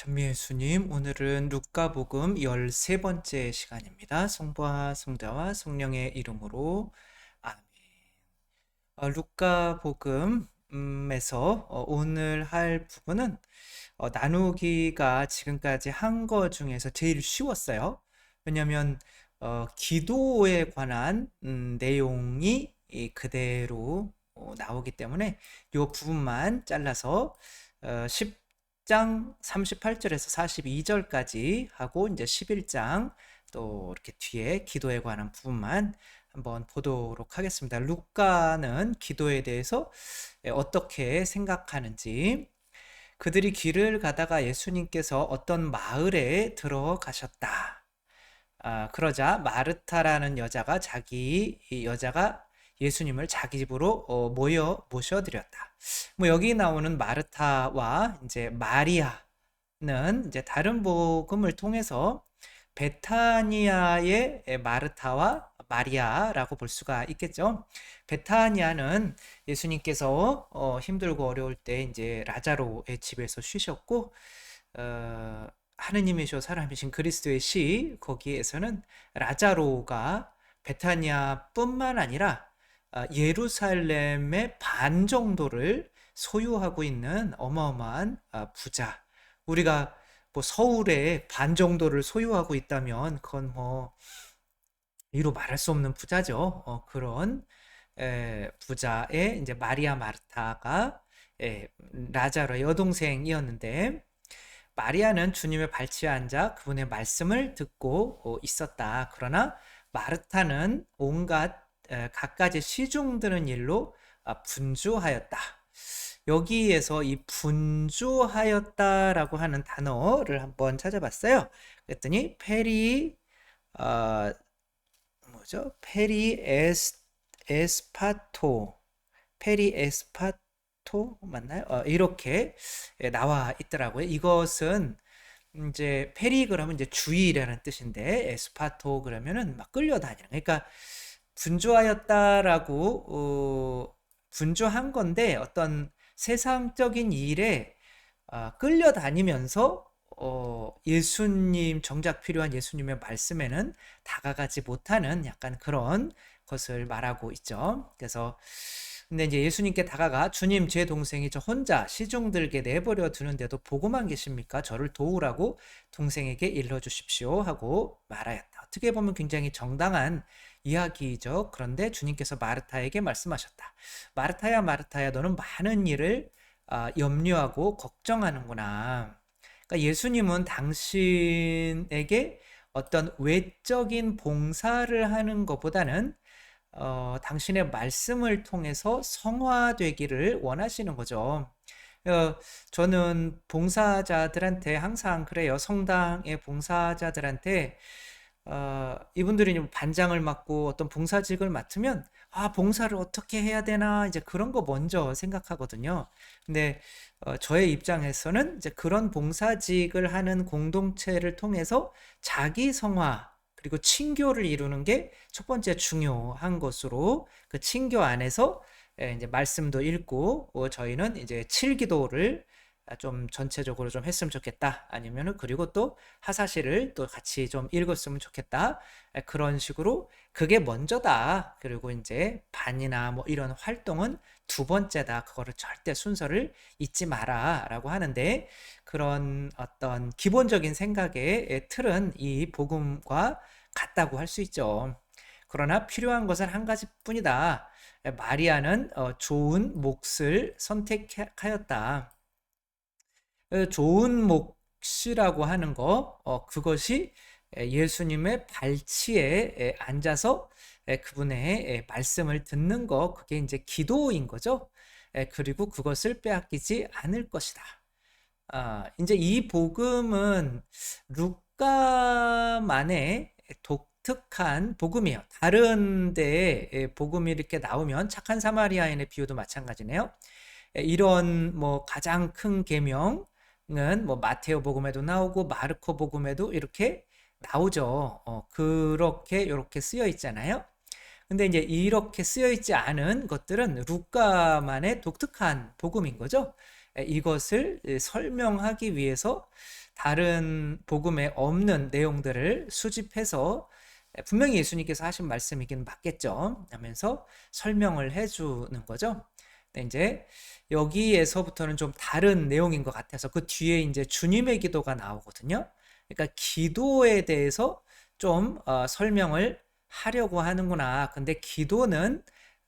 전미예수님, 오늘은 루카복음 13번째 시간입니다. 성부와 성자와 성령의 이름으로 아멘. 어, 루카복음에서 어, 오늘 할 부분은 어, 나누기가 지금까지 한 거 중에서 제일 쉬웠어요. 왜냐하면 어, 기도에 관한 음, 내용이 그대로 어, 나오기 때문에 이 부분만 잘라서 어, 10장 38절에서 42절까지 하고 이제 11장 또 이렇게 뒤에 기도에 관한 부분만 한번 보도록 하겠습니다. 루카는 기도에 대해서 어떻게 생각하는지 그들이 길을 가다가 예수님께서 어떤 마을에 들어가셨다. 아, 그러자 마르타라는 여자가 자기 여자가 예수님을 자기 집으로 어, 모여 모셔드렸다. 뭐 여기 나오는 마르타와 이제 마리아는 이제 다른 복음을 통해서 베타니아의 마르타와 마리아라고 볼 수가 있겠죠. 베타니아는 예수님께서 어, 힘들고 어려울 때 이제 라자로의 집에서 쉬셨고 어, 하느님이시오 사람이신 그리스도의 시 거기에서는 라자로가 베타니아뿐만 아니라 아, 예루살렘의 반 정도를 소유하고 있는 어마어마한 아, 부자. 우리가 뭐 서울의 반 정도를 소유하고 있다면 그건 뭐 이로 말할 수 없는 부자죠. 어, 그런 에, 부자의 이제 마리아 마르타가 에, 라자로의 여동생이었는데 마리아는 주님의 발치에 앉아 그분의 말씀을 듣고 어, 있었다. 그러나 마르타는 온갖 갖가지 시중드는 일로 아, 분주하였다. 여기에서 이 분주하였다라고 하는 단어를 한번 찾아봤어요. 그랬더니 페리 어, 뭐죠? 페리 에스 에스파토 페리 에스파토 맞나요? 어, 이렇게 나와 있더라고요. 이것은 이제 페리 그러면 이제 주의라는 뜻인데 에스파토 그러면은 막 끌려다니는. 그러니까 분주하였다라고 어, 분주한 건데 어떤 세상적인 일에 어, 끌려다니면서 어, 예수님 정작 필요한 예수님의 말씀에는 다가가지 못하는 약간 그런 것을 말하고 있죠. 그래서 근데 이제 예수님께 다가가 주님 제 동생이 저 혼자 시중 들게 내버려 두는데도 보고만 계십니까? 저를 도우라고 동생에게 일러 주십시오 하고 말하였다. 어떻게 보면 굉장히 정당한 이야기죠. 그런데 주님께서 마르타에게 말씀하셨다. 마르타야, 마르타야, 너는 많은 일을 아, 염려하고 걱정하는구나. 그러니까 예수님은 당신에게 어떤 외적인 봉사를 하는 것보다는 어, 당신의 말씀을 통해서 성화되기를 원하시는 거죠. 어, 저는 봉사자들한테 항상 그래요. 성당의 봉사자들한테 어, 이분들이 반장을 맡고 어떤 봉사직을 맡으면 아 봉사를 어떻게 해야 되나 이제 그런 거 먼저 생각하거든요. 근데 어, 저의 입장에서는 이제 그런 봉사직을 하는 공동체를 통해서 자기 성화 그리고 친교를 이루는 게 첫 번째 중요한 것으로 그 친교 안에서 예, 이제 말씀도 읽고 어, 저희는 이제 칠기도를 아, 좀 전체적으로 좀 했으면 좋겠다. 아니면은 그리고 또 하사시를 또 같이 좀 읽었으면 좋겠다. 그런 식으로 그게 먼저다. 그리고 이제 반이나 뭐 이런 활동은 두 번째다. 그거를 절대 순서를 잊지 마라 라고 하는데 그런 어떤 기본적인 생각의 틀은 이 복음과 같다고 할 수 있죠. 그러나 필요한 것은 한 가지뿐이다. 마리아는 어, 좋은 몫을 선택하였다. 좋은 몫이라고 하는 거, 어, 그것이 예수님의 발치에 앉아서 그분의 말씀을 듣는 거, 그게 이제 기도인 거죠. 그리고 그것을 빼앗기지 않을 것이다. 아, 이제 이 복음은 루카만의 독특한 복음이에요. 다른 데에 복음이 이렇게 나오면 착한 사마리아인의 비유도 마찬가지네요. 이런 뭐 가장 큰 계명 뭐 마테오 복음에도 나오고 마르코 복음에도 이렇게 나오죠. 어, 그렇게 이렇게 쓰여 있잖아요. 근데 이제 이렇게 쓰여 있지 않은 것들은 루카만의 독특한 복음인 거죠. 이것을 설명하기 위해서 다른 복음에 없는 내용들을 수집해서 분명히 예수님께서 하신 말씀이긴 맞겠죠. 하면서 설명을 해주는 거죠. 근데 이제 여기에서부터는 좀 다른 내용인 것 같아서 그 뒤에 이제 주님의 기도가 나오거든요. 그러니까 기도에 대해서 좀 어, 설명을 하려고 하는구나. 근데 기도는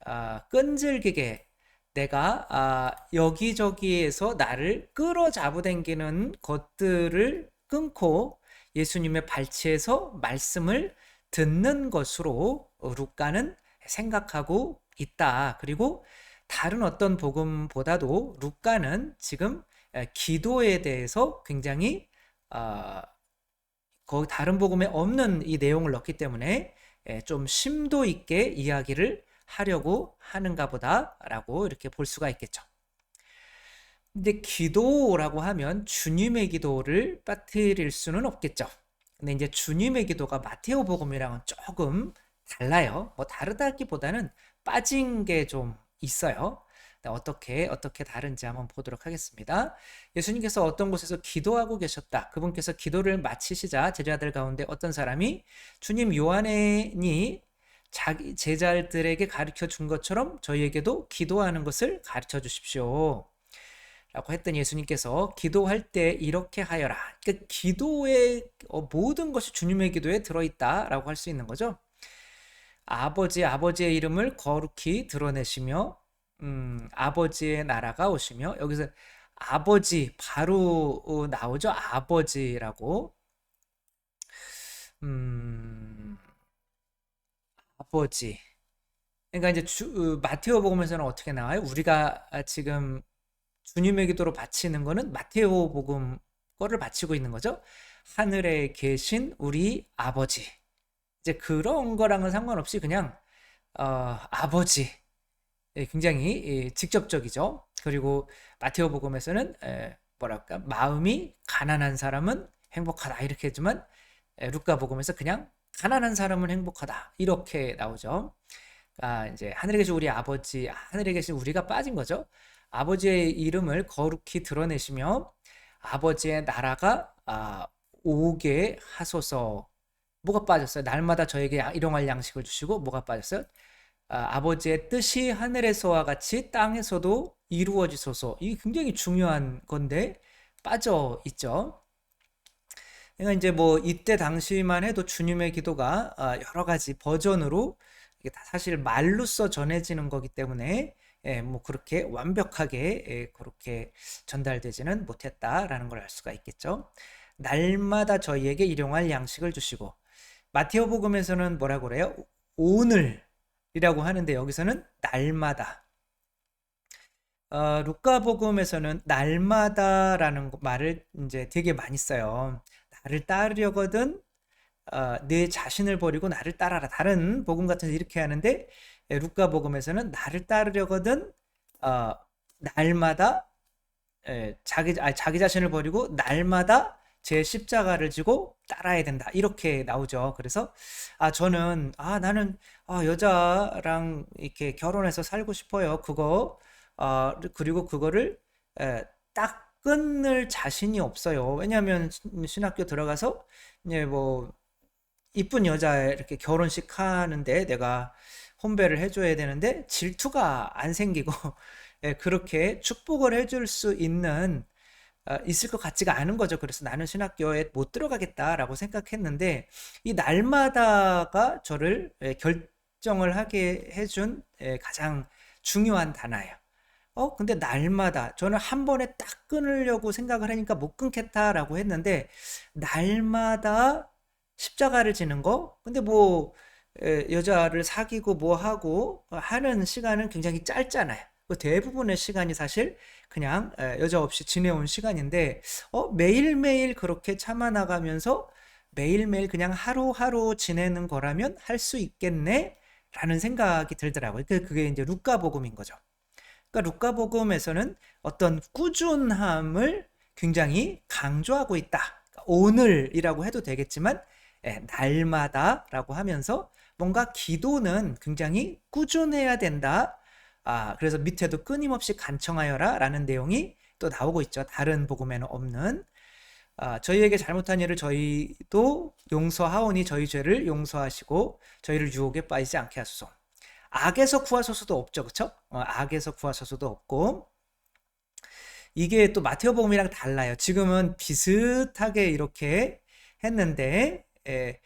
어, 끈질기게 내가 아, 여기저기에서 나를 끌어잡아당기는 것들을 끊고 예수님의 발치에서 말씀을 듣는 것으로 루카는 생각하고 있다. 그리고 다른 어떤 복음보다도 루카는 지금 기도에 대해서 굉장히 어, 거 다른 복음에 없는 이 내용을 넣기 때문에 좀 심도 있게 이야기를 하려고 하는가 보다라고 이렇게 볼 수가 있겠죠. 근데 기도라고 하면 주님의 기도를 빠뜨릴 수는 없겠죠. 근데 이제 주님의 기도가 마테오 복음이랑은 조금 달라요. 뭐 다르다기보다는 빠진 게 좀 있어요. 어떻게 어떻게 다른지 한번 보도록 하겠습니다. 예수님께서 어떤 곳에서 기도하고 계셨다. 그분께서 기도를 마치시자 제자들 가운데 어떤 사람이 주님 요한이 자기 제자들에게 가르쳐 준 것처럼 저희에게도 기도하는 것을 가르쳐 주십시오. 라고 했더니 예수님께서 기도할 때 이렇게 하여라. 그러니까 기도의 어, 모든 것이 주님의 기도에 들어있다라고 할 수 있는 거죠. 아버지, 아버지의 이름을 거룩히 드러내시며, 음, 아버지의 나라가 오시며, 여기서 아버지 바로 어, 나오죠. 아버지라고. 음, 아버지. 그러니까 이제 주, 어, 마테오 복음에서는 어떻게 나와요? 우리가 지금 주님의 기도로 바치는 거는 마테오 복음 거를 바치고 있는 거죠. 하늘에 계신 우리 아버지. 이제 그런 거랑은 상관없이 그냥 어, 아버지. 예, 굉장히 예, 직접적이죠. 그리고 마테오 복음에서는 에, 뭐랄까 마음이 가난한 사람은 행복하다 이렇게 했지만 에, 루카 복음에서 그냥 가난한 사람은 행복하다. 이렇게 나오죠. 아, 이제 하늘에 계신 우리 아버지, 하늘에 계신 우리가 빠진 거죠. 아버지의 이름을 거룩히 드러내시며 아버지의 나라가 아, 오게 하소서. 뭐가 빠졌어요? 날마다 저에게 일용할 양식을 주시고 뭐가 빠졌어요? 아, 아버지의 뜻이 하늘에서와 같이 땅에서도 이루어지소서. 이게 굉장히 중요한 건데 빠져 있죠. 그러니까 이제 뭐 이때 당시만 해도 주님의 기도가 아, 여러 가지 버전으로 이게 다 사실 말로써 전해지는 거기 때문에 예, 뭐 그렇게 완벽하게 예, 그렇게 전달되지는 못했다라는 걸 알 수가 있겠죠. 날마다 저희에게 일용할 양식을 주시고 마테오 복음에서는 뭐라고 그래요? 오늘이라고 하는데 여기서는 날마다. 어, 루카 복음에서는 날마다라는 말을 이제 되게 많이 써요. 나를 따르려거든 어, 내 자신을 버리고 나를 따라라. 다른 복음 같은 데 이렇게 하는데 예, 루카 복음에서는 나를 따르려거든 어, 날마다 예, 자기 아 자기 자신을 버리고 날마다 제 십자가를 지고 따라야 된다 이렇게 나오죠. 그래서 아 저는 아 나는 아 여자랑 이렇게 결혼해서 살고 싶어요. 그거 어, 그리고 그거를 에, 딱 끊을 자신이 없어요. 왜냐하면 신학교 들어가서 이제 뭐 이쁜 여자 이렇게 결혼식 하는데 내가 혼배를 해줘야 되는데 질투가 안 생기고 예, 그렇게 축복을 해줄 수 있는 어, 있을 것 같지가 않은 거죠. 그래서 나는 신학교에 못 들어가겠다라고 생각했는데 이 날마다가 저를 예, 결정을 하게 해준 예, 가장 중요한 단어예요. 어, 근데 날마다 저는 한 번에 딱 끊으려고 생각을 하니까 못 끊겠다라고 했는데 날마다 십자가를 지는 거? 근데 뭐 여자를 사귀고 뭐 하고 하는 시간은 굉장히 짧잖아요. 그 대부분의 시간이 사실 그냥 여자 없이 지내온 시간인데 어, 매일매일 그렇게 참아 나가면서 매일매일 그냥 하루하루 지내는 거라면 할 수 있겠네 라는 생각이 들더라고요. 그, 그게 이제 루카 복음인 거죠. 그러니까 루카 복음에서는 어떤 꾸준함을 굉장히 강조하고 있다. 그러니까 오늘이라고 해도 되겠지만 예, 날마다라고 하면서 뭔가 기도는 굉장히 꾸준해야 된다. 아, 그래서 밑에도 끊임없이 간청하여라 라는 내용이 또 나오고 있죠. 다른 복음에는 없는 아, 저희에게 잘못한 일을 저희도 용서하오니 저희 죄를 용서하시고 저희를 유혹에 빠지지 않게 하소서. 악에서 구하소서도 없죠, 그렇죠? 어, 악에서 구하소서도 없고 이게 또 마테오복음이랑 달라요. 지금은 비슷하게 이렇게 했는데 에,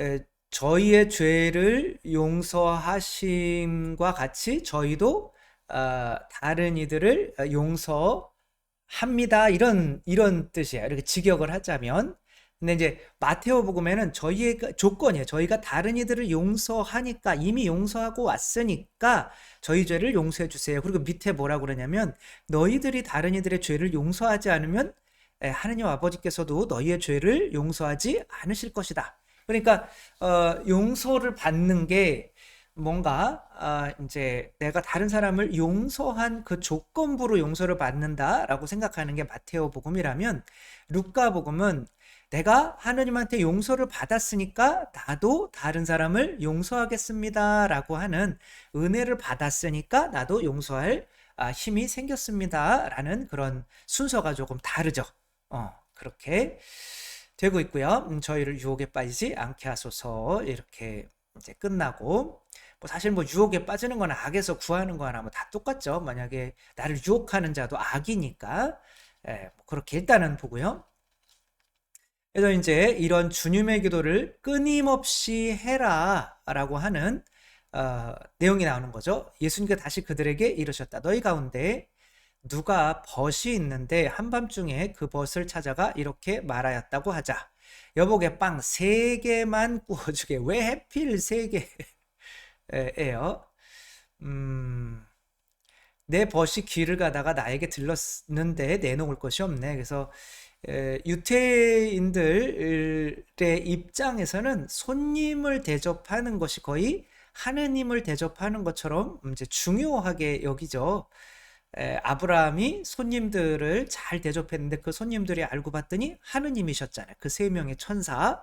에, 저희의 죄를 용서하심과 같이 저희도 어, 다른 이들을 용서합니다. 이런 이런 뜻이에요. 이렇게 직역을 하자면 근데 이제 마테오 복음에는 저희의 조건이에요. 저희가 다른 이들을 용서하니까 이미 용서하고 왔으니까 저희 죄를 용서해 주세요. 그리고 밑에 뭐라고 그러냐면 너희들이 다른 이들의 죄를 용서하지 않으면 하느님 아버지께서도 너희의 죄를 용서하지 않으실 것이다. 그러니까 어, 용서를 받는 게 뭔가 아, 이제 내가 다른 사람을 용서한 그 조건부로 용서를 받는다라고 생각하는 게 마테오 복음이라면 루카 복음은 내가 하느님한테 용서를 받았으니까 나도 다른 사람을 용서하겠습니다라고 하는 은혜를 받았으니까 나도 용서할 아, 힘이 생겼습니다라는 그런 순서가 조금 다르죠. 어, 그렇게 되고 있고요. 음, 저희를 유혹에 빠지지 않게 하소서 이렇게 이제 끝나고 뭐 사실 뭐 유혹에 빠지는 거나 악에서 구하는 거나 뭐 다 똑같죠. 만약에 나를 유혹하는 자도 악이니까 예, 뭐 그렇게 일단은 보고요. 그래서 이제 이런 주님의 기도를 끊임없이 해라라고 하는 어, 내용이 나오는 거죠. 예수님께서 다시 그들에게 이르셨다. 너희 가운데 누가 벗이 있는데 한밤중에 그 벗을 찾아가 이렇게 말하였다고 하자. 여복에 빵세 개만 구워주게. 왜 해필 세 개예요? 음, 내 벗이 길을 가다가 나에게 들렀는데 내놓을 것이 없네. 그래서 유태인들의 입장에서는 손님을 대접하는 것이 거의 하느님을 대접하는 것처럼 이제 중요하게 여기죠. 아브라함이 손님들을 잘 대접했는데 그 손님들이 알고 봤더니 하느님이셨잖아요. 그 세 명의 천사.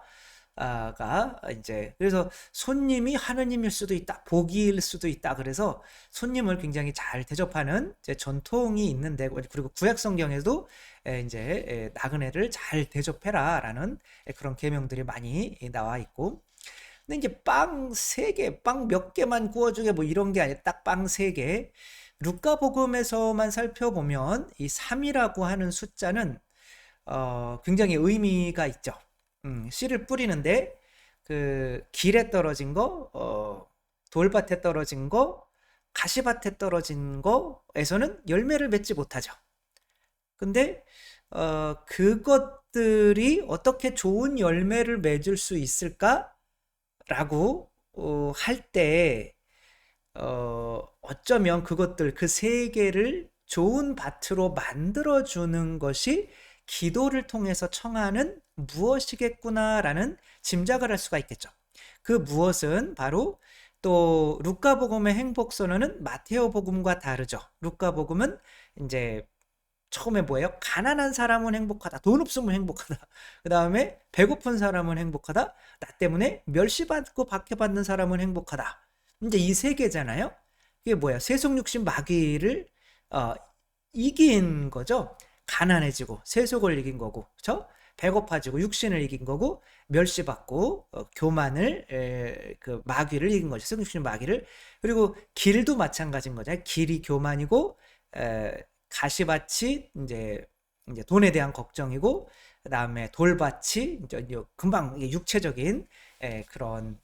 가 이제 그래서 손님이 하느님일 수도 있다, 복이일 수도 있다. 그래서 손님을 굉장히 잘 대접하는 전통이 있는데 그리고 구약 성경에도 이제 나그네를 잘 대접해라라는 그런 계명들이 많이 나와 있고. 근데 이제 빵 세 개, 빵 몇 개만 구워주게 뭐 이런 게 아니라 딱 빵 세 개. 루카 복음에서만 살펴보면 이 3이라고 하는 숫자는 어, 굉장히 의미가 있죠. 음, 씨를 뿌리는데 그 길에 떨어진 거, 어, 돌밭에 떨어진 거, 가시밭에 떨어진 거에서는 열매를 맺지 못하죠. 근데 어, 그것들이 어떻게 좋은 열매를 맺을 수 있을까라고 어, 할때 어, 어쩌면 그것들 그세 개를 좋은 밭으로 만들어 주는 것이 기도를 통해서 청하는 무엇이겠구나라는 짐작을 할 수가 있겠죠. 그 무엇은 바로 또 루카복음의 행복 선언은 마테오 복음과 다르죠. 루카복음은 이제 처음에 뭐예요? 가난한 사람은 행복하다. 돈 없으면 행복하다. 그 다음에 배고픈 사람은 행복하다. 나 때문에 멸시받고 박해받는 사람은 행복하다. 이제 이 세 개잖아요. 이게 뭐야? 세속 육신 마귀를 어, 이긴 거죠. 가난해지고 세속을 이긴 거고, 그렇죠? 배고파지고 육신을 이긴 거고 멸시받고 어, 교만을 에, 그 마귀를 이긴 거죠. 세속육신 마귀를 그리고 길도 마찬가지인 거죠. 길이 교만이고 에, 가시밭이 이제 이제 돈에 대한 걱정이고 그다음에 돌밭이 이제 금방 육체적인 에, 그런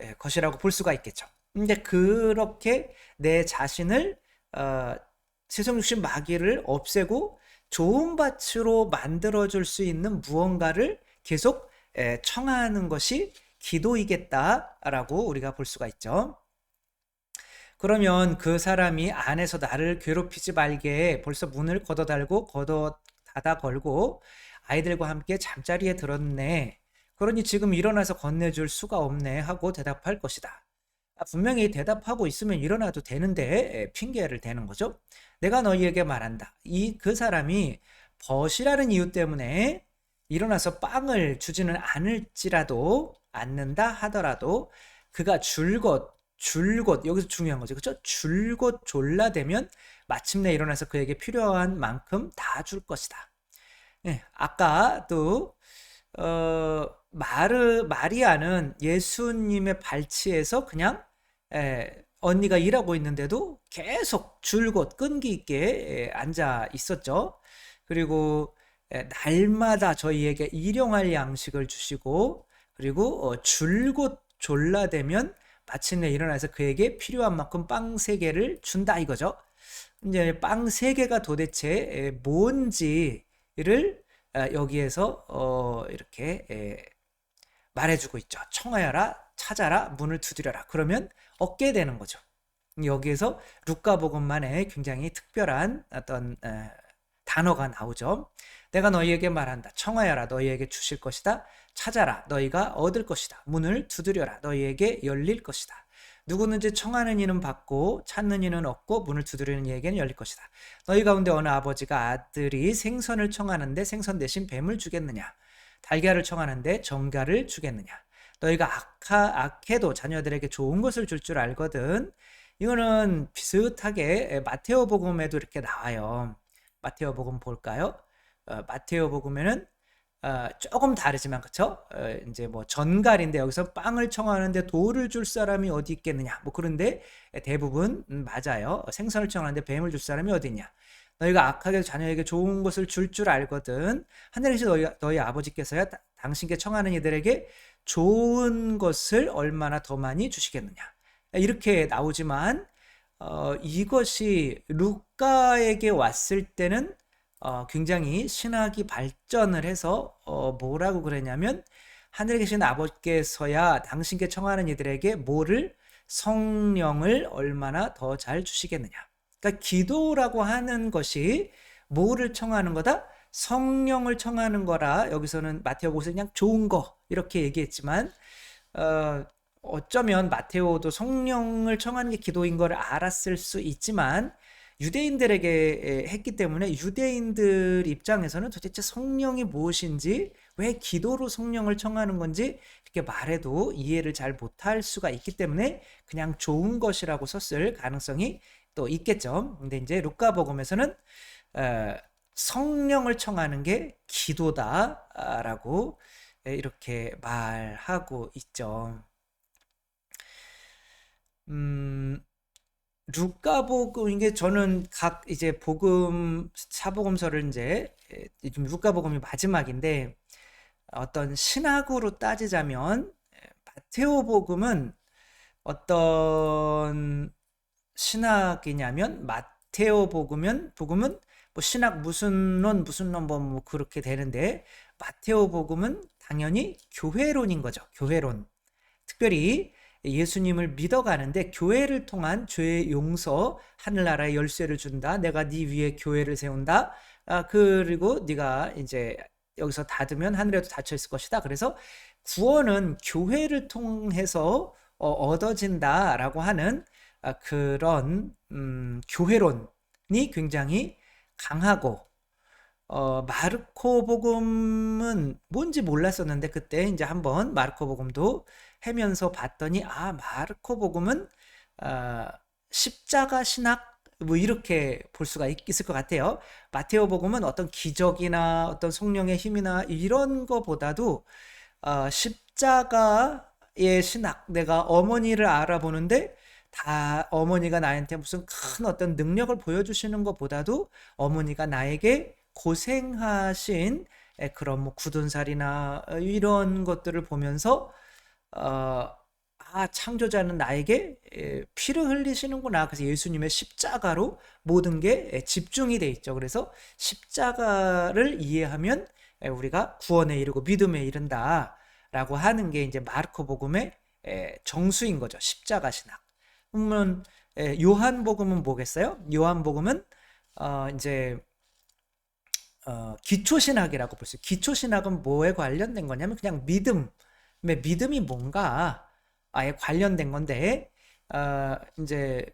에, 것이라고 볼 수가 있겠죠. 근데 그렇게 내 자신을 어, 세속육신 마귀를 없애고 좋은 밭으로 만들어 줄 수 있는 무언가를 계속 에, 청하는 것이 기도이겠다라고 우리가 볼 수가 있죠. 그러면 그 사람이 안에서 나를 괴롭히지 말게 벌써 문을 걷어 달고 걷어 닫아 걸고 아이들과 함께 잠자리에 들었네. 그러니 지금 일어나서 건네줄 수가 없네 하고 대답할 것이다. 아, 분명히 대답하고 있으면 일어나도 되는데 핑계를 대는 거죠. 내가 너희에게 말한다. 이 그 사람이 벗이라는 이유 때문에 일어나서 빵을 주지는 않을지라도 않는다 하더라도 그가 줄곧 줄곧 여기서 중요한 거죠. 그렇죠? 줄곧 졸라대면 마침내 일어나서 그에게 필요한 만큼 다 줄 것이다. 예, 아까 또 어, 마르 마리아는 예수님의 발치에서 그냥 예, 언니가 일하고 있는데도 계속 줄곧 끈기 있게 예, 앉아 있었죠. 그리고 예, 날마다 저희에게 일용할 양식을 주시고 그리고 어, 줄곧 졸라대면 마침내 일어나서 그에게 필요한 만큼 빵 세 개를 준다 이거죠. 이제 빵 세 개가 도대체 뭔지를 아, 여기에서 어, 이렇게 말해주고 있죠. 청하여라, 찾아라, 문을 두드려라. 그러면 얻게 되는 거죠. 여기에서 루카복음만의 굉장히 특별한 어떤 단어가 나오죠. 내가 너희에게 말한다. 청하여라, 너희에게 주실 것이다. 찾아라, 너희가 얻을 것이다. 문을 두드려라, 너희에게 열릴 것이다. 누구든지 청하는 이는 받고 찾는 이는 얻고 문을 두드리는 이에게는 열릴 것이다. 너희 가운데 어느 아버지가 아들이 생선을 청하는데 생선 대신 뱀을 주겠느냐? 달걀을 청하는데 정갈을 주겠느냐? 너희가 악하, 악해도 자녀들에게 좋은 것을 줄줄 알거든. 이거는 비슷하게 마테오 복음에도 이렇게 나와요. 마테오 복음 볼까요? 어, 마테오 복음에는 어, 조금 다르지만 그쵸? 어, 이제 뭐 전갈인데 여기서 빵을 청하는데 돌을 줄 사람이 어디 있겠느냐? 뭐 그런데 대부분 음, 맞아요. 생선을 청하는데 뱀을 줄 사람이 어디 있냐? 너희가 악하게 자녀에게 좋은 것을 줄줄 알거든. 하늘에서 너희, 너희 아버지께서야 다, 당신께 청하는 이들에게 좋은 것을 얼마나 더 많이 주시겠느냐? 이렇게 나오지만 어, 이것이 루카에게 왔을 때는 어, 굉장히 신학이 발전을 해서 어, 뭐라고 그랬냐면 하늘에 계신 아버지께서야 당신께 청하는 이들에게 뭐를 성령을 얼마나 더 잘 주시겠느냐. 그러니까 기도라고 하는 것이 뭐를 청하는 거다? 성령을 청하는 거라 여기서는 마테오고서 그냥 좋은 거 이렇게 얘기했지만 어, 어쩌면 마테오도 성령을 청하는 게 기도인 걸 알았을 수 있지만 유대인들에게 했기 때문에 유대인들 입장에서는 도대체 성령이 무엇인지 왜 기도로 성령을 청하는 건지 이렇게 말해도 이해를 잘 못할 수가 있기 때문에 그냥 좋은 것이라고 썼을 가능성이 또 있겠죠. 근데 이제 루카복음에서는 어, 성령을 청하는 게 기도다라고 이렇게 말하고 있죠. 음, 루카복음 이게 저는 각 이제 복음 사복음서를 이제 지금 루카복음이 마지막인데 어떤 신학으로 따지자면 마테오 복음은 어떤 신학이냐면 마테오 복음은 뭐 신학 무슨 론 무슨 론뭐 뭐 그렇게 되는데 마테오 복음은 당연히 교회론인 거죠. 교회론. 특별히 예수님을 믿어가는데 교회를 통한 죄의 용서, 하늘나라의 열쇠를 준다. 내가 네 위에 교회를 세운다. 아, 그리고 네가 이제 여기서 닫으면 하늘에도 닫혀 있을 것이다. 그래서 구원은 교회를 통해서 어, 얻어진다라고 하는 아, 그런 음, 교회론이 굉장히 강하고 어, 마르코 복음은 뭔지 몰랐었는데 그때 이제 한번 마르코 복음도 해면서 봤더니 아 마르코 복음은 어, 십자가 신학 뭐 이렇게 볼 수가 있, 을것 같아요. 마테오 복음은 어떤 기적이나 어떤 성령의 힘이나 이런 거보다도 어, 십자가의 신학 내가 어머니를 알아보는데 다 어머니가 나한테 무슨 큰 어떤 능력을 보여주시는 것보다도 어머니가 나에게 고생하신 그런 뭐 굳은 살이나 이런 것들을 보면서 어, 아, 창조자는 나에게 피를 흘리시는구나. 그래서 예수님의 십자가로 모든 게 집중이 돼 있죠. 그래서 십자가를 이해하면 우리가 구원에 이르고 믿음에 이른다. 라고 하는 게 이제 마르코 복음의 정수인 거죠. 십자가 신학. 그러면 요한 복음은 뭐겠어요? 요한 복음은 어 이제 어 기초 신학이라고 볼 수 있어요. 기초 신학은 뭐에 관련된 거냐면 그냥 믿음 믿음이 뭔가 아예 관련된 건데 어, 이제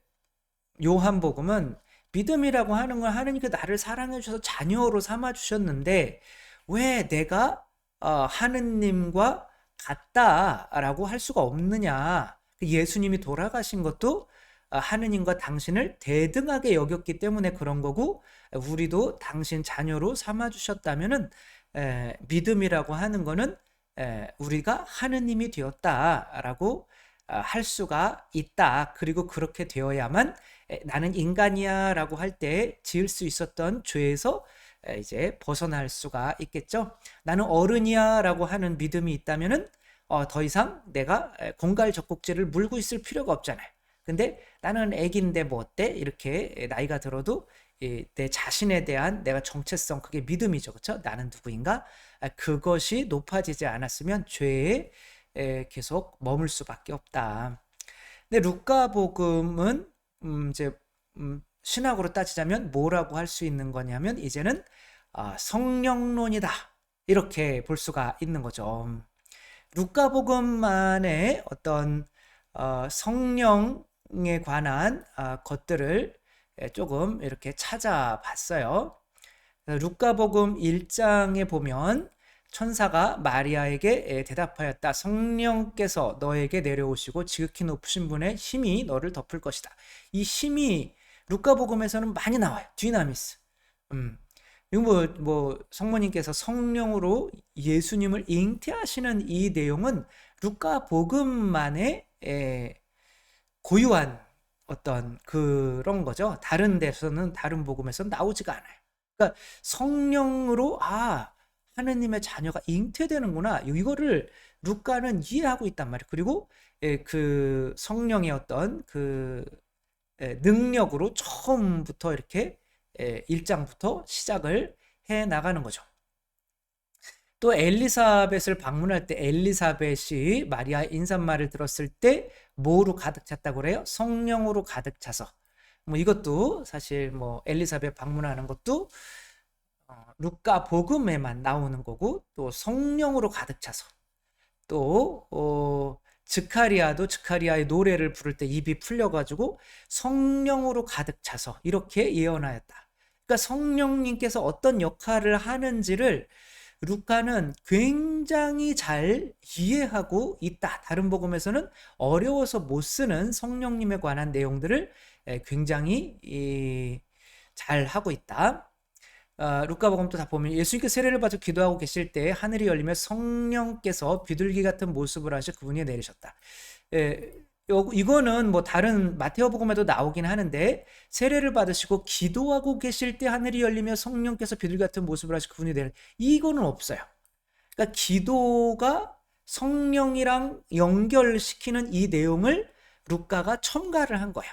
요한복음은 믿음이라고 하는 건 하느님께 나를 사랑해 주셔서 자녀로 삼아 주셨는데 왜 내가 어, 하느님과 같다라고 할 수가 없느냐? 그 예수님이 돌아가신 것도 어, 하느님과 당신을 대등하게 여겼기 때문에 그런 거고 우리도 당신 자녀로 삼아 주셨다면은 믿음이라고 하는 거는 에, 우리가 하느님이 되었다라고 어, 할 수가 있다. 그리고 그렇게 되어야만 에, 나는 인간이야라고 할 때 지을 수 있었던 죄에서 에, 이제 벗어날 수가 있겠죠. 나는 어른이야라고 하는 믿음이 있다면은 어, 더 이상 내가 공갈 젖꼭지를 물고 있을 필요가 없잖아요. 근데 나는 애기인데 뭐 어때? 이렇게 나이가 들어도 내 자신에 대한 내가 정체성 그게 믿음이죠. 그렇죠? 나는 누구인가? 아, 그것이 높아지지 않았으면 죄에 계속 머물 수밖에 없다. 근데 루카복음은 음 이제 음 신학으로 따지자면 뭐라고 할 수 있는 거냐면 이제는 아, 성령론이다. 이렇게 볼 수가 있는 거죠. 루카복음만의 어떤 어, 성령에 관한 어, 것들을 조금 이렇게 찾아봤어요. 루카복음 1장에 보면 천사가 마리아에게 대답하였다. 성령께서 너에게 내려오시고 지극히 높으신 분의 힘이 너를 덮을 것이다. 이 힘이 루카복음에서는 많이 나와요. 디나미스. 음. 뭐, 뭐, 성모님께서 성령으로 예수님을 잉태하시는 이 내용은 루카 복음만의 고유한 어떤 그런 거죠. 다른 데서는 다른 복음에서 나오지가 않아요. 그러니까 성령으로 아 하느님의 자녀가 잉태되는구나. 이거를 루카는 이해하고 있단 말이에요. 그리고 그 성령의 어떤 그 능력으로 처음부터 이렇게 1장부터 시작을 해 나가는 거죠. 또 엘리사벳을 방문할 때 엘리사벳이 마리아 인사말을 들었을 때 뭐로 가득 찼다고 그래요? 성령으로 가득 차서. 뭐 이것도 사실 뭐 엘리사벳 방문하는 것도 어, 루카 복음에만 나오는 거고 또 성령으로 가득 차서 또 어, 즈카리아도 즈카리아의 노래를 부를 때 입이 풀려가지고 성령으로 가득 차서 이렇게 예언하였다. 그러니까 성령님께서 어떤 역할을 하는지를 루카는 굉장히 잘 이해하고 있다. 다른 복음에서는 어려워서 못 쓰는 성령님에 관한 내용들을 굉장히 잘 하고 있다. 어, 루카복음 또다 보면 예수님께 세례를 받아 기도하고 계실 때 하늘이 열리며 성령께서 비둘기 같은 모습을 하셔 그분이 내리셨다. 에, 이거는 뭐 다른 마테오복음에도 나오긴 하는데 세례를 받으시고 기도하고 계실 때 하늘이 열리며 성령께서 비둘기 같은 모습을 하시고 그분이 되는 이거는 없어요. 그러니까 기도가 성령이랑 연결시키는 이 내용을 루카가 첨가를 한 거예요.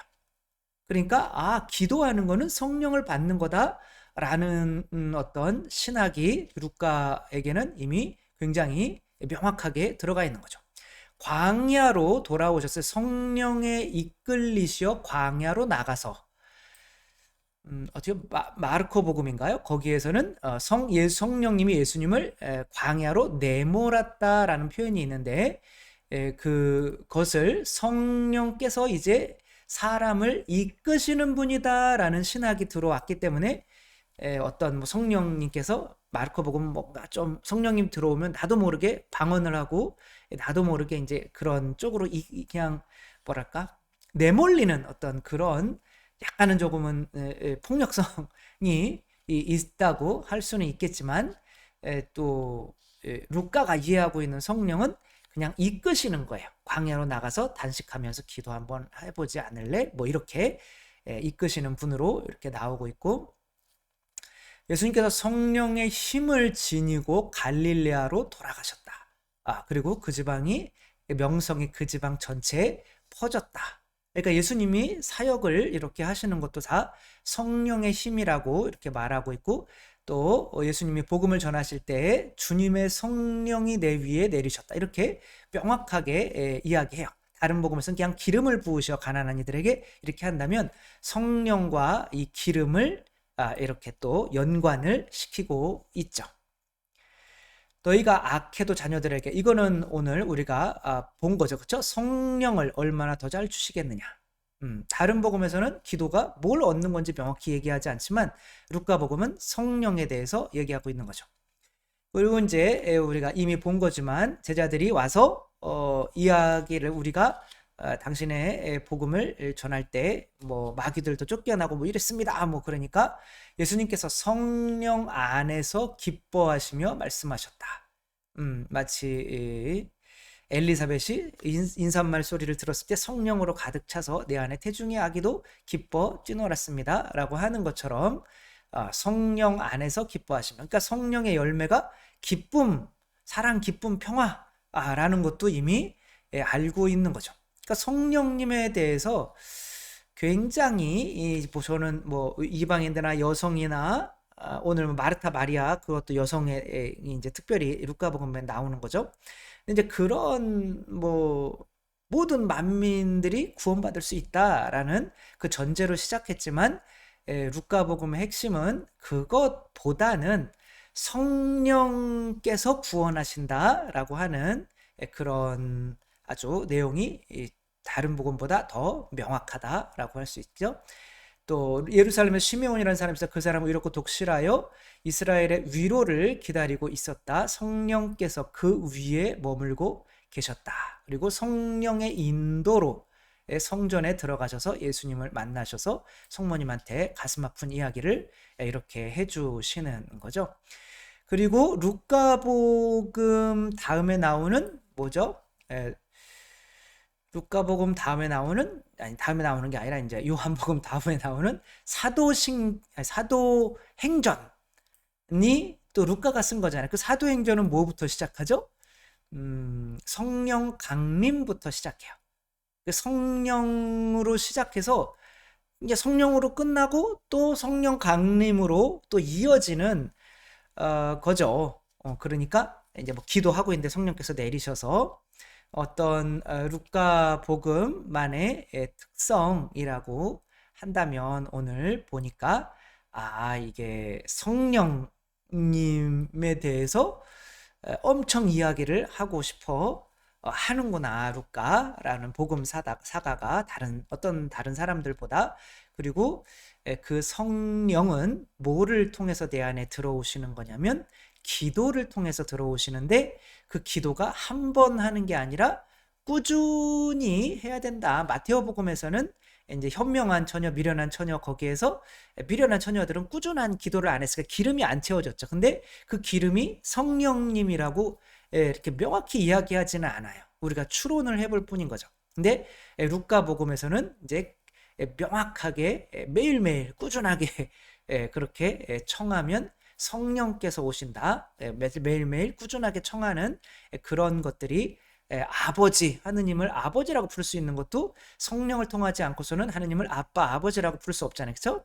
그러니까 아 기도하는 거는 성령을 받는 거다라는 어떤 신학이 루카에게는 이미 굉장히 명확하게 들어가 있는 거죠. 광야로 돌아오셨어요. 성령에 이끌리시어 광야로 나가서 음, 어떻게 마, 르코 복음인가요? 거기에서는 어, 성 예, 성령님이 예수님을 에, 광야로 내몰았다라는 표현이 있는데 에, 그것을 성령께서 이제 사람을 이끄시는 분이다라는 신학이 들어왔기 때문에 에, 어떤 뭐 성령님께서 마르코 복음 뭔가 좀 성령님 들어오면 나도 모르게 방언을 하고 나도 모르게 이제 그런 쪽으로 이, 그냥 뭐랄까 내몰리는 어떤 그런 약간은 조금은 폭력성이 있다고 할 수는 있겠지만 또 루카가 이해하고 있는 성령은 그냥 이끄시는 거예요. 광야로 나가서 단식하면서 기도 한번 해보지 않을래? 뭐 이렇게 이끄시는 분으로 이렇게 나오고 있고 예수님께서 성령의 힘을 지니고 갈릴레아로 돌아가셨다. 아, 그리고 그 지방이 명성이 그 지방 전체에 퍼졌다. 그러니까 예수님이 사역을 이렇게 하시는 것도 다 성령의 힘이라고 이렇게 말하고 있고 또 예수님이 복음을 전하실 때 주님의 성령이 내 위에 내리셨다. 이렇게 명확하게 이야기해요. 다른 복음에서는 그냥 기름을 부으셔 가난한 이들에게 이렇게 한다면 성령과 이 기름을 아, 이렇게 또 연관을 시키고 있죠. 너희가 악해도 자녀들에게 이거는 오늘 우리가 아, 본 거죠. 그렇죠? 성령을 얼마나 더 잘 주시겠느냐. 음, 다른 복음에서는 기도가 뭘 얻는 건지 명확히 얘기하지 않지만 루카 복음은 성령에 대해서 얘기하고 있는 거죠. 그리고 이제 우리가 이미 본 거지만 제자들이 와서 어, 이야기를 우리가 아, 당신의 복음을 전할 때 뭐 마귀들도 쫓겨나고 뭐 이랬습니다. 뭐 그러니까 예수님께서 성령 안에서 기뻐하시며 말씀하셨다. 음, 마치 엘리사벳이 인사말 소리를 들었을 때 성령으로 가득 차서 내 안에 태중의 아기도 기뻐 뛰놀았습니다. 라고 하는 것처럼 아, 성령 안에서 기뻐하시면 그러니까 성령의 열매가 기쁨, 사랑, 기쁨, 평화라는 것도 이미 예, 알고 있는 거죠. 그러니까 성령님에 대해서 굉장히 뭐 저는 뭐 이방인들이나 여성이나 아, 오늘 뭐 마르타 마리아 그것도 여성의 이제 특별히 루카복음에 나오는 거죠. 이제 그런 뭐 모든 만민들이 구원받을 수 있다라는 그 전제로 시작했지만 루카복음의 핵심은 그것보다는 성령께서 구원하신다라고 하는 그런 아주 내용이 다른 복음보다 더 명확하다라고 할 수 있죠. 또 예루살렘에 시메온이라는 사람이 있어 그 사람을 이렇게 독실하여 이스라엘의 위로를 기다리고 있었다. 성령께서 그 위에 머물고 계셨다. 그리고 성령의 인도로 성전에 들어가셔서 예수님을 만나셔서 성모님한테 가슴 아픈 이야기를 이렇게 해주시는 거죠. 그리고 루카복음 다음에 나오는 뭐죠? 루카복음 다음에 나오는 아니 다음에 나오는 게 아니라 이제 요한복음 다음에 나오는 사도신 사도 행전이 또 루카가 쓴 거잖아요. 그 사도 행전은 뭐부터 시작하죠? 음, 성령 강림부터 시작해요. 그 성령으로 시작해서 이제 성령으로 끝나고 또 성령 강림으로 또 이어지는 어, 거죠. 어, 그러니까 이제 뭐 기도하고 있는데 성령께서 내리셔서 어떤 어, 루카 복음만의 특성이라고 한다면 오늘 보니까 아 이게 성령님에 대해서 엄청 이야기를 하고 싶어 어, 하는구나 루카라는 복음 사가, 사가가 다른 어떤 다른 사람들보다. 그리고 그 성령은 뭐를 통해서 내 안에 들어오시는 거냐면 기도를 통해서 들어오시는데 그 기도가 한 번 하는 게 아니라 꾸준히 해야 된다. 마테오 복음에서는 이제 현명한 처녀, 미련한 처녀 거기에서 미련한 처녀들은 꾸준한 기도를 안 했으니까 기름이 안 채워졌죠. 근데 그 기름이 성령님이라고 이렇게 명확히 이야기하지는 않아요. 우리가 추론을 해볼 뿐인 거죠. 근데 루카 복음에서는 이제 명확하게 매일매일 꾸준하게 그렇게 청하면 성령께서 오신다. 예, 매일매일 꾸준하게 청하는 예, 그런 것들이 예, 아버지 하느님을 아버지라고 부를 수 있는 것도 성령을 통하지 않고서는 하느님을 아빠 아버지라고 부를 수 없잖아요. 그렇죠?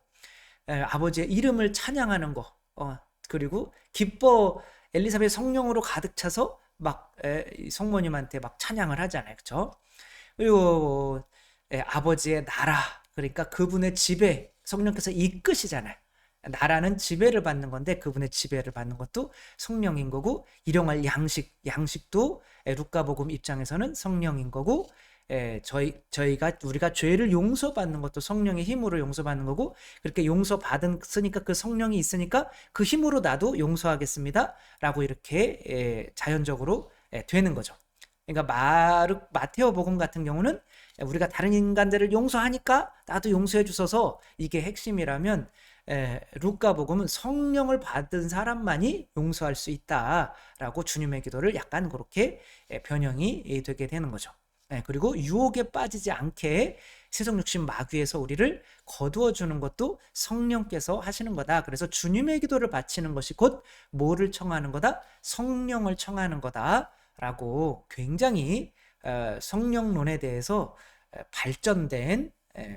아버지의 이름을 찬양하는 거. 어, 그리고 기뻐 엘리사벳 성령으로 가득 차서 막 성모님한테 막 찬양을 하잖아요. 그렇죠? 그리고 아버지의 나라 그러니까 그분의 집에 성령께서 이끄시잖아요. 나라는 지배를 받는 건데 그분의 지배를 받는 것도 성령인 거고 일용할 양식 양식도 루카복음 입장에서는 성령인 거고 에, 저희 저희가 우리가 죄를 용서받는 것도 성령의 힘으로 용서받는 거고 그렇게 용서받으니까 그 성령이 있으니까 그 힘으로 나도 용서하겠습니다라고 이렇게 에, 자연적으로 에, 되는 거죠. 그러니까 마르 마테오 복음 같은 경우는 우리가 다른 인간들을 용서하니까 나도 용서해 주셔서 이게 핵심이라면 에, 루카 복음은 성령을 받은 사람만이 용서할 수 있다라고 주님의 기도를 약간 그렇게 에, 변형이 되게 되는 거죠. 에, 그리고 유혹에 빠지지 않게 세속 육신 마귀에서 우리를 거두어 주는 것도 성령께서 하시는 거다. 그래서 주님의 기도를 바치는 것이 곧 뭐를 청하는 거다? 성령을 청하는 거다라고 굉장히 어, 성령론에 대해서 발전된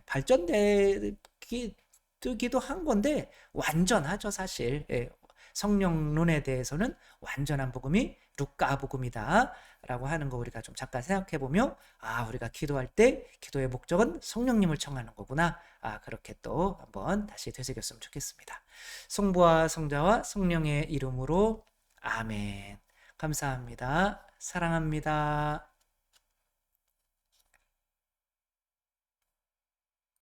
발전되기 뜨기도 한 건데 완전하죠 사실. 예, 성령론에 대해서는 완전한 복음이 루카 복음이다 라고 하는 거 우리가 좀 잠깐 생각해 보면 아 우리가 기도할 때 기도의 목적은 성령님을 청하는 거구나. 아 그렇게 또 한번 다시 되새겼으면 좋겠습니다. 성부와 성자와 성령의 이름으로 아멘. 감사합니다. 사랑합니다